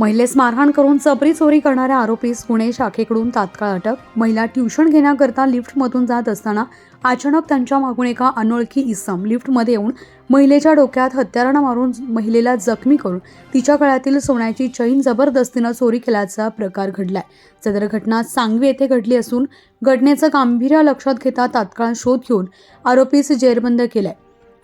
महिलेस मारहाण करून चपरी चोरी करणाऱ्या आरोपीस गुन्हे शाखेकडून तात्काळ अटक. महिला ट्युशन घेण्याकरता लिफ्टमधून जात असताना अचानक त्यांच्या मागून एका अनोळखी इसम लिफ्टमध्ये येऊन महिलेच्या डोक्यात हत्यारानं मारून महिलेला जखमी करून तिच्या गळ्यातील सोन्याची चैन जबरदस्तीनं चोरी केल्याचा प्रकार घडलाय. सदर घटना सांगवी येथे घडली असून घटनेचं गांभीर्य लक्षात घेता तात्काळ शोध घेऊन आरोपीस जेरबंद केलाय.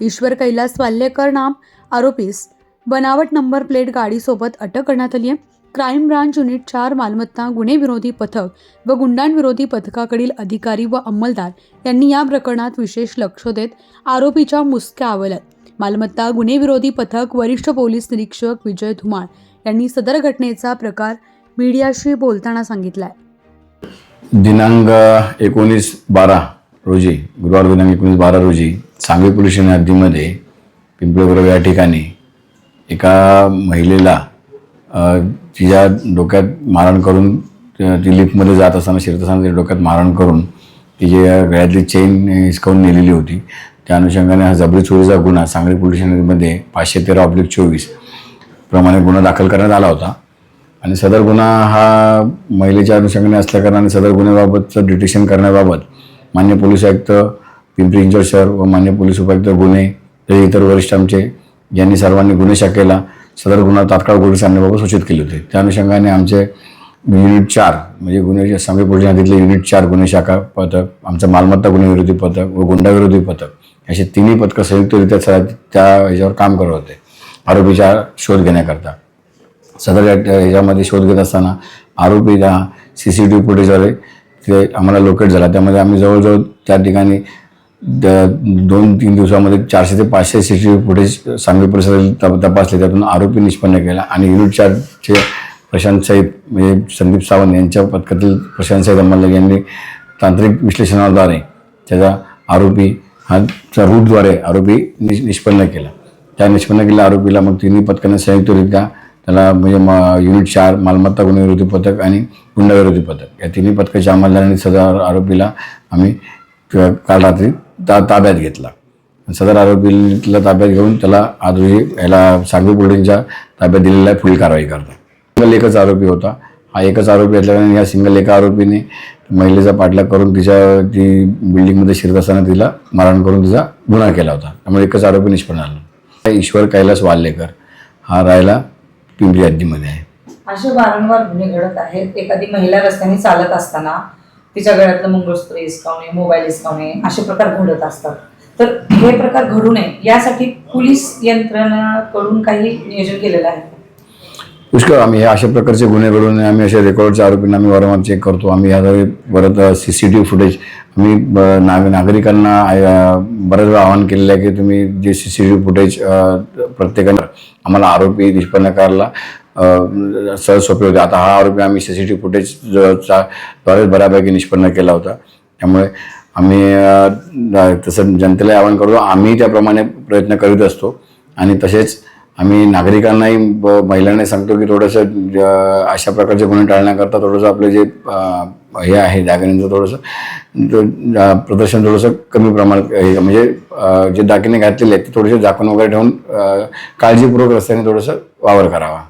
ईश्वर कैलास वाल्लेकर नाम आरोपीस बनावट नंबर प्लेट गाडीसोबत अटक करण्यात आली आहे. क्राईम ब्रांच युनिट चार मालमत्ता गुन्हेविरोधी पथक व गुंडांविरोधी पथकाकडील अधिकारी व अंमलदार यांनी या प्रकरणात विशेष लक्ष देत आरोपीच्या मुसक्या आवल्यात मालमत्ता गुन्हेविरोधी पथक वरिष्ठ पोलीस निरीक्षक विजय धुमाळ यांनी सदर घटनेचा प्रकार मीडियाशी बोलताना सांगितलाय. दिनांक एकोणीस बारा रोजी गुरुवार दिनांक एकोणीस बारा रोजी सांगवी पोलीस हद्दीमध्ये पिंपळगुरव या ठिकाणी एका महिलेला तिच्या डोक्यात मारण करून ती लिफ्टमध्ये जात असताना शिरत असताना तिच्या डोक्यात मारण करून तिच्या गळ्यातली चेन हिसकावून नेलेली होती. त्या अनुषंगाने हा जबरी चोरीचा गुन्हा सांगली पोलीस स्टेशनमध्ये पाचशे तेरा ऑब्लिक चोवीस प्रमाणे गुन्हा दाखल करण्यात आला होता. आणि सदर गुन्हा हा महिलेच्या अनुषंगाने असल्याकारणाने सदर गुन्ह्याबाबतचं डिटेक्शन करण्याबाबत मान्य पोलीस आयुक्त पिंपरी इंजोर सर व मान्य पोलीस उपायुक्त गुन्हे हे इतर वरिष्ठ आमचे ज्यांनी सर्वांनी गुन्हे शाखेला सदर गुन्हा तात्काळ पोलीस आणण्याबाबत सूचित केले होते. त्या अनुषंगाने आमचे युनिट चार म्हणजे गुन्हे सांगली पोलीस ठाण्यातले युनिट चार गुन्हे शाखा पथक आमचं मालमत्ता गुन्हेविरोधी पथक व गुंडाविरोधी पथक असे तिन्ही पथकं संयुक्तरित्या सर त्या ह्याच्यावर काम करत होते. आरोपीचा शोध घेण्याकरता. सदर या- ह्याच्यामध्ये शोध घेत असताना आरोपीला सी सी टी व्ही फुटेजद्वारे ते आम्हाला लोकेट झाला. त्यामध्ये आम्ही जवळजवळ त्या ठिकाणी दोन तीन दिवसामध्ये चारशे ते पाचशे C C T V footage Sangli परिसरात तप- तपासले. त्यातून आरोपी निष्पन्न केला. आणि युनिट चारचे प्रशांत साहेब म्हणजे संदीप सावंत यांच्या पथकातील प्रशांत साहेब अंमलदार यांनी तांत्रिक विश्लेषणाद्वारे त्याचा आरोपी हा च्या रूटद्वारे आरोपी निष निष्पन्न केला. त्या निष्पन्न केलेल्या आरोपीला मग तिन्ही पथकाने संयुक्तरित्या त्याला म्हणजे म युनिट चार मालमत्ता गुन्हेविरोधी पथक आणि गुंडाविरोधी पथक या तिन्ही पथकाच्या अंमलदारांनी सदर आरोपीला आम्ही काल रात्री ता ताब्यात घेतला. सदर आरोपीला ताब्यात घेऊन त्याला आजही याला सांगवी पोलिसांच्या ताब्यात दिलेला आहे पुढील कारवाई करतात सिंगल एकच आरोपी होता. हा एकच आरोपी असल्याने या सिंगल एका आरोपीने महिलेचा पाठलाग करून तिच्या ती बिल्डिंगमध्ये शिरत असताना तिला मारहाण करून तिचा गुन्हा केला होता. त्यामुळे एकच आरोपी निष्पन्न आला ईश्वर कैलास वाल्लेकर हा राहायला पिंपरी हद्दीमध्ये आहे. असे वारंवार गुन्हे घडत आहेत. एखादी महिला रस्त्याने चालत असताना तिच्या गळ्यातलं मंगळसूत्र हिसकावणे मोबाईल हिसकावणे असे प्रकार घडत असतात. तर हे प्रकार घडू नये यासाठी पोलीस यंत्रणाकडून काही नियोजन केलेलं आहे. पुष्कळ आम्ही अशा प्रकारचे गुन्हे घडून आम्ही अशा रेकॉर्डच्या आरोपींना आम्ही वारंवार चेक करतो. आम्ही ह्याद्वारे परत C C T V footage आम्ही नागरिकांना अ, बऱ्याच वेळा आवाहन केलेलं आहे की तुम्ही जे C C T V footage प्रत्येकानं आम्हाला आरोपी निष्पन्न करायला सहज सोपे होते. आता हा आरोपी आम्ही सी सी टी व्ही फुटेजचा द्वारेच बऱ्यापैकी निष्पन्न केला होता. त्यामुळे आम्ही तसं जनतेला आवाहन करतो आम्ही त्याप्रमाणे प्रयत्न करीत असतो. आणि तसेच आम्ही नागरिकांनाही ब- महिलांनाही सांगतो की थोडंसं अशा प्रकारचे गुन्हे टाळण्याकरता थोडंसं आपले जे हे आहे दागिन्यांचं थोडंसं प्रदर्शन थोडंसं कमी प्रमाणात हे म्हणजे जे दागिने घातलेले आहेत ते थोडेसे झाकून वगैरे ठेवून काळजीपूर्वक रस्त्याने थोडंसं वावर करावा.